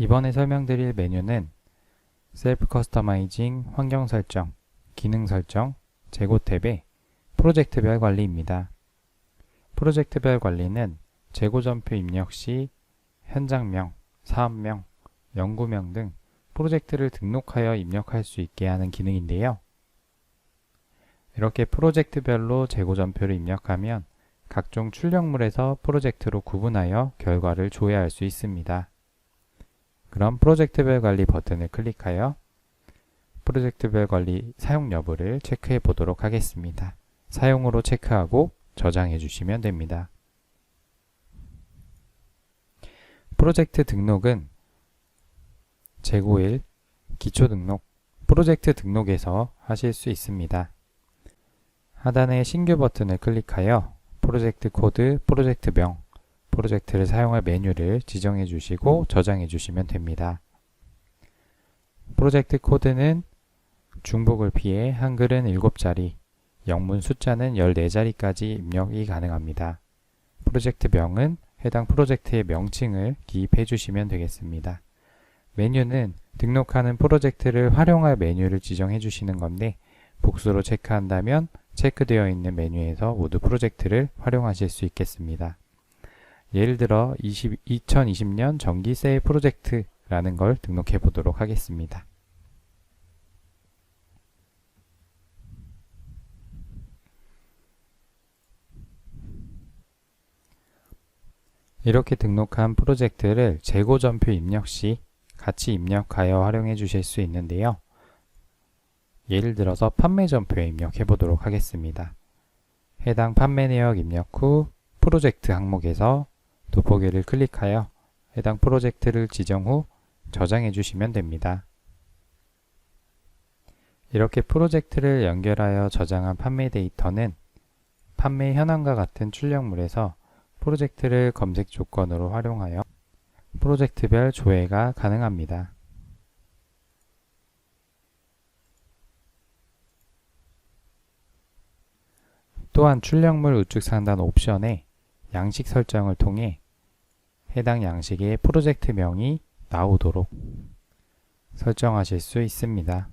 이번에 설명드릴 메뉴는 셀프 커스터마이징 환경 설정, 기능 설정, 재고 탭의 프로젝트별 관리입니다. 프로젝트별 관리는 재고 전표 입력 시 현장명, 사업명, 연구명 등 프로젝트를 등록하여 입력할 수 있게 하는 기능인데요. 이렇게 프로젝트별로 재고 전표를 입력하면 각종 출력물에서 프로젝트로 구분하여 결과를 조회할 수 있습니다. 그럼 프로젝트별 관리 버튼을 클릭하여 프로젝트별 관리 사용 여부를 체크해 보도록 하겠습니다. 사용으로 체크하고 저장해 주시면 됩니다. 프로젝트 등록은 재고일, 기초 등록, 프로젝트 등록에서 하실 수 있습니다. 하단의 신규 버튼을 클릭하여 프로젝트 코드, 프로젝트명, 프로젝트를 사용할 메뉴를 지정해 주시고 저장해 주시면 됩니다. 프로젝트 코드는 중복을 피해 한글은 7자리, 영문 숫자는 14자리까지 입력이 가능합니다. 프로젝트 명은 해당 프로젝트의 명칭을 기입해 주시면 되겠습니다. 메뉴는 등록하는 프로젝트를 활용할 메뉴를 지정해 주시는 건데 복수로 체크한다면 체크되어 있는 메뉴에서 모두 프로젝트를 활용하실 수 있겠습니다. 예를 들어 20, 2020년 전기세 프로젝트라는 걸 등록해 보도록 하겠습니다. 이렇게 등록한 프로젝트를 재고 전표 입력 시 같이 입력하여 활용해 주실 수 있는데요. 예를 들어서 판매 전표에 입력해 보도록 하겠습니다. 해당 판매 내역 입력 후 프로젝트 항목에서 돋보기를 클릭하여 해당 프로젝트를 지정 후 저장해 주시면 됩니다. 이렇게 프로젝트를 연결하여 저장한 판매 데이터는 판매 현황과 같은 출력물에서 프로젝트를 검색 조건으로 활용하여 프로젝트별 조회가 가능합니다. 또한 출력물 우측 상단 옵션에 양식 설정을 통해 해당 양식의 프로젝트명이 나오도록 설정하실 수 있습니다.